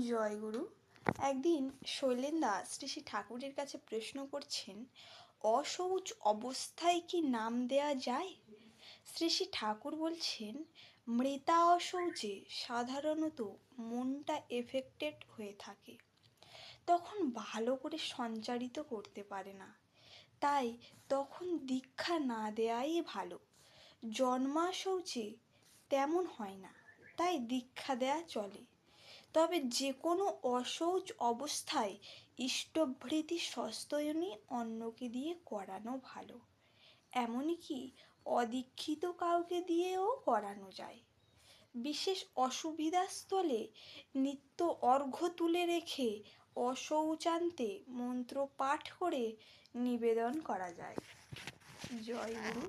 জয়গুরু একদিন শৈলেন দাস শ্রী শ্রী ঠাকুরের কাছে প্রশ্ন করছেন অশৌচ অবস্থায় কি নাম দেয়া যায়? শ্রী শ্রী ঠাকুর বলছেন, মৃতা অশৌচে সাধারণত মনটা এফেক্টেড হয়ে থাকে। তখন ভালো করে সঞ্চারিত করতে পারে না। তাই তখন দীক্ষা না দেয়াই ভালো। জন্মাশৌচে তেমন হয় না। তাই দীক্ষা দেয়া চলে। তবে যে কোনো অশৌচ অবস্থায় ইষ্টভৃতি সস্তয়নী অন্যকে দিয়ে করানো ভালো। এমনকি অদীক্ষিত কাউকে দিয়েও করানো যায়? বিশেষ অসুবিধাস্থলে নিত্য অর্ঘ্য তুলে রেখে অশৌচান্তে মন্ত্র পাঠ করে নিবেদন করা যায়। জয় গুরু।